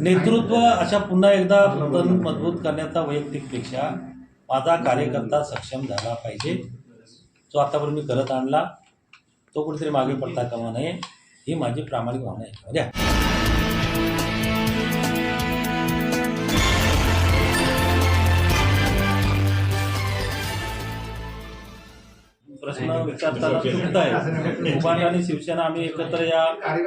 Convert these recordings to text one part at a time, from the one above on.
नेतृत्व अशा पुन्हा एकदा तण मजबूत करण्याचा वैयक्तिकपेक्षा माझा कार्यकर्ता सक्षम झाला पाहिजे. जो आतापर्यंत मी करत आणला तो कुठेतरी मागे पडता कामा नये ही माझी प्रामाणिक भावना आहे. द्या. प्रश्न विचारताना चुकत आहे उभाटा आणि शिवसेना आम्ही एकत्र या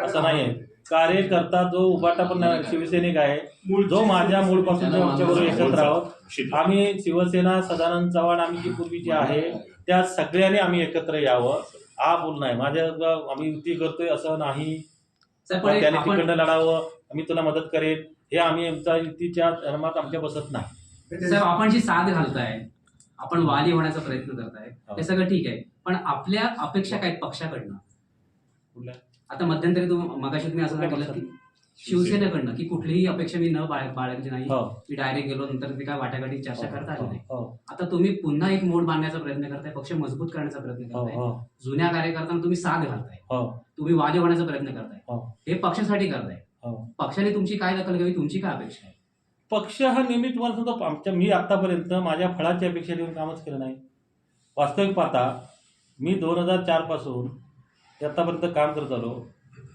असं नाही आहे कार्यकर्ता जो उभाटा पण नाही, शिवसैनिक आहे जो माझ्या मूळपासून जो आमच्याबरोबर एकत्र आहोत आम्ही शिवसेना सदानंद चव्हाण आम्ही जी पूर्वीची आहे त्या सगळ्यांनी आम्ही एकत्र यावं. हा बोल नाही. माझ्या आम्ही युती करतोय असं नाही. त्याने आपण तिकडनं लढावं. मी तुला मदत करेन. हे आम्ही आमच्या युतीच्या धर्मात आमच्या बसत नाही. आपण जी साथ घालताय आपण वाली होण्याचा प्रयत्न करताय हो. हे सगळं ठीक आहे. पण आपल्या अपेक्षा काय पक्षाकडनं? कुठल्या? आता मध्यंतरी तुम्ही मगाशी तुम्ही असं सांगितलं की शिवसेनेकडनं की कुठलीही अपेक्षा मी न बाळ बाळगली नाही. हो. मी डायरेक्ट गेलो नंतर ते काय वाटाघाटी चर्चा करता आली नाही. हो. आता तुम्ही पुन्हा एक मोड बांधण्याचा प्रयत्न करताय पक्ष मजबूत करण्याचा प्रयत्न हो करताय. हो. जुन्या कार्यकर्त्यांना तुम्ही साथ घालताय. हो. तुम्ही वाली होण्याचा प्रयत्न करताय. हो. हे पक्षासाठी करताय. हो. पक्षाने तुमची काय दखल घ्यावी तुमची काय अपेक्षा आहे? पक्ष हा नेहमी तुम्हाला सांगतो आमच्या मी आतापर्यंत माझ्या फळाची अपेक्षा ठेवून कामच केलं नाही. वास्तविक पाहता मी दोन हजार चारपासून ते आत्तापर्यंत काम करत आलो.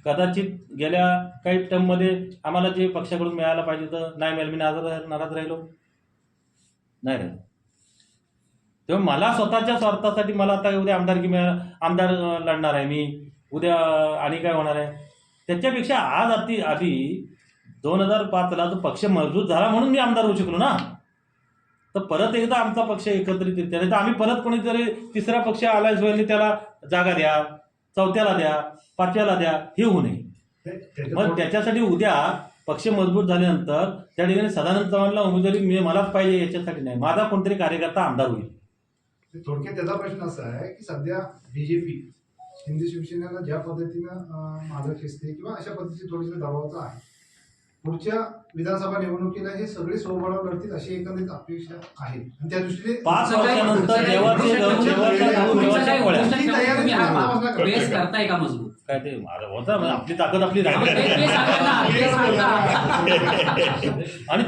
कदाचित गेल्या काही टर्ममध्ये आम्हाला जे पक्षाकडून मिळायला पाहिजे तर नाही मिळालं मी नाराज नाराज राहिलो. नाही राहिलो. तेव्हा मला स्वतःच्या स्वार्थासाठी मला आता उद्या आमदारकी मिळा आमदार लढणार आहे मी. उद्या आणि काय होणार आहे? त्याच्यापेक्षा आज आधी आधी दोन हजार पाचला जो पक्ष मजबूत झाला म्हणून मी आमदार होऊ शकलो ना. तर परत एकदा आमचा पक्ष एकत्रित येते नाही तर आम्ही परत कोणीतरी तिसरा पक्ष आलायच वेळेला त्याला जागा द्या. चौथ्याला द्या पाचव्याला द्या हे होऊ नये. मग त्याच्यासाठी उद्या पक्ष मजबूत झाल्यानंतर त्या ठिकाणी सदानंद चव्हाणला उमेदवारी मी मलाच पाहिजे याच्यासाठी नाही. माझा कोणतरी कार्यकर्ता आमदार होईल. थोडक्यात त्याचा प्रश्न असा आहे की सध्या बीजेपी हिंदी शिवसेनेला ज्या पद्धतीनं मागं खेचते किंवा अशा पद्धतीची थोडीशी दबावाचं आहे. पुढच्या विधानसभा निवडणुकीला हे सगळे स्वबळावर लढतील अशी एकंदरित अपेक्षा आहे. आणि त्या दृष्टीने पाच वर्षानंतर बेस करताय का मजबूत? काय ते होतं आपली ताकद आपली. आणि.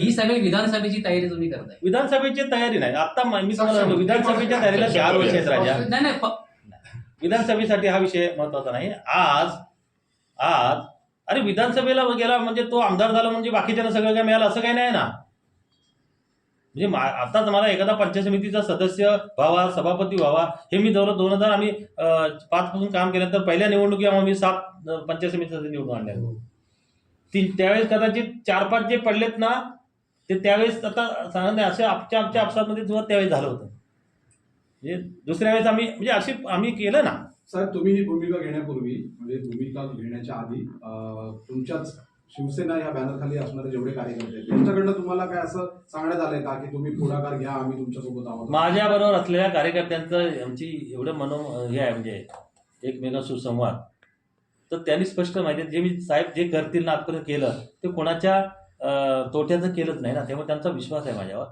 ही सगळी विधानसभेची तयारी तुम्ही करताय. विधानसभेची तयारी नाही. आता मी तुम्हाला सांगतो, विधानसभेच्या तयारीला चार वर्ष आहेत राजा. नाही नाही प- विधानसभेसाठी हा विषय महत्त्वाचा नाही. आज आज अरे विधानसभेला गेला म्हणजे तो आमदार झाला म्हणजे बाकीच्यांना सगळं काय मिळालं? असं काही नाही ना. म्हणजे मा- आताच मला एखादा पंचायत समितीचा सदस्य व्हावा सभापती व्हावा हे मी जवळ दोन हजार आम्ही पाचपासून पाच पासून काम पहिल्या निवडणुकी आम्ही सात पंचायत समिती निवडून आणल्या तीन त्यावेळेस कदाचित चार पाच जे पडलेत ना ते त्यावेळेस आता सांगत नाही असे आमच्या आमच्या आपसामध्ये सुद्धा त्यावेळेस झालं होतं. म्हणजे दुसऱ्या वेळेस आम्ही म्हणजे अशी आम्ही केलं ना. साहेब तुम्ही ही भूमिका घेण्यापूर्वी म्हणजे भूमिका घेण्याच्या आधी तुमच्याच शिवसेना या बॅनरखाली असणारे जेवढे कार्यकर्ते आहेत त्यांच्याकडनं तुम्हाला काय असं सांगण्यात आलंय का की तुम्ही पुढाकार घ्या आम्ही तुमच्यासोबत आहोत? माझ्याबरोबर असलेल्या कार्यकर्त्यांचं आमची एवढं मनो हे आहे म्हणजे एकमेकां सुसंवाद. तर त्यांनी स्पष्ट माहिती जे मी साहेब जे करतील ना आजपर्यंत केलं ते कोणाच्या तोट्याचं केलंच नाही ना. त्यामुळे त्यांचा विश्वास आहे माझ्यावर.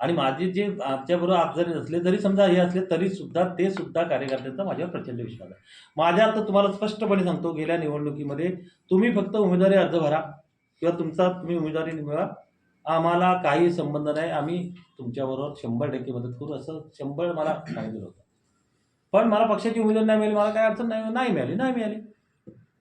आणि माझे जे आमच्याबरोबर आजारी जरी असले जरी समजा हे असले तरी सुद्धा ते सुद्धा कार्यकर्त्यांचा माझ्यावर प्रचंड विश्वास आहे. माझ्या आता तुम्हाला स्पष्टपणे सांगतो गेल्या निवडणुकीमध्ये तुम्ही फक्त उमेदवारी अर्ज भरा किंवा तुमचा तुम्ही उमेदवारी मिळवा. आम्हाला काही संबंध नाही आम्ही तुमच्याबरोबर शंभर टक्के मदत करू असं शंभर मला सांगितलं होतं. पण मला पक्षाची उमेदवारी नाही मिळाली मला काय अडचण नाही नाही मिळाली नाही मिळाली.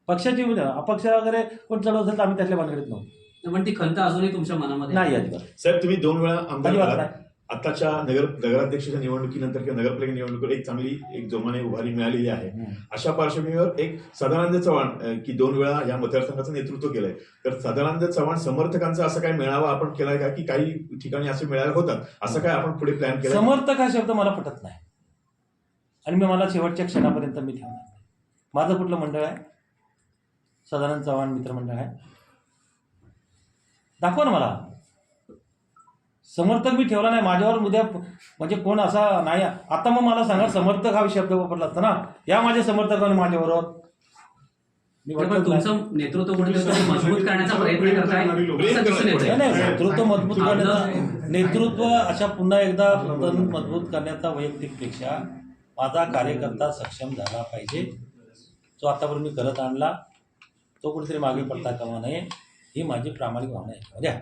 पक्षाची उमेदवार अपक्ष वगैरे कोण चढवत असेल तर आम्ही त्यातल्या भानगडीत नव्हतो. पण ती खंत अजूनही तुमच्या मनामध्ये आहे. नाही अजिबात. साहेब तुम्ही दोन वेळा आमदार अजिबात झालात. नाही आताच्या नगर नगराध्यक्षाच्या निवडणुकीनंतर किंवा नगरपालिका निवडणुकीवर एक चांगली एक जोमाने उभारी मिळालेली आहे. हम्म. अशा पार्श्वभूमीवर एक सदानंद चव्हाण अं, की दोन वेळा या मतदारसंघाचं नेतृत्व केलंय. तर सदानंद चव्हाण समर्थकांचा असं काय मेळावा आपण केलाय का की काही ठिकाणी असे मेळावे होतात? असं काय आपण पुढे प्लॅन केलं समर्थक हा शब्द मला पटत नाही. आणि मी मला शेवटच्या क्षणापर्यंत मी ठेवणार नाही. माझं कुठलं मंडळ आहे? सदानंद चव्हाण मित्रमंडळ आहे. दाखवा ना मला. समर्थक मी ठेवला नाही माझ्यावर उद्या म्हणजे कोण असा नाही आता मग मला सांगा समर्थक हा शब्द वापरला असता ना या माझ्या समर्थकाने माझ्याबरोबर. तुमचं नेतृत्व मजबूत करण्याचा प्रयत्न करताय? नेतृत्व मजबूत करण्याचा नेतृत्व अशा पुन्हा एकदा मजबूत करण्याचा वैयक्तिकपेक्षा माझा कार्यकर्ता सक्षम झाला पाहिजे. जो आतापर्यंत मी करत आणला तो कुठेतरी मागे पडता कामा नये. ही माझी प्रामाणिक भावना आहे.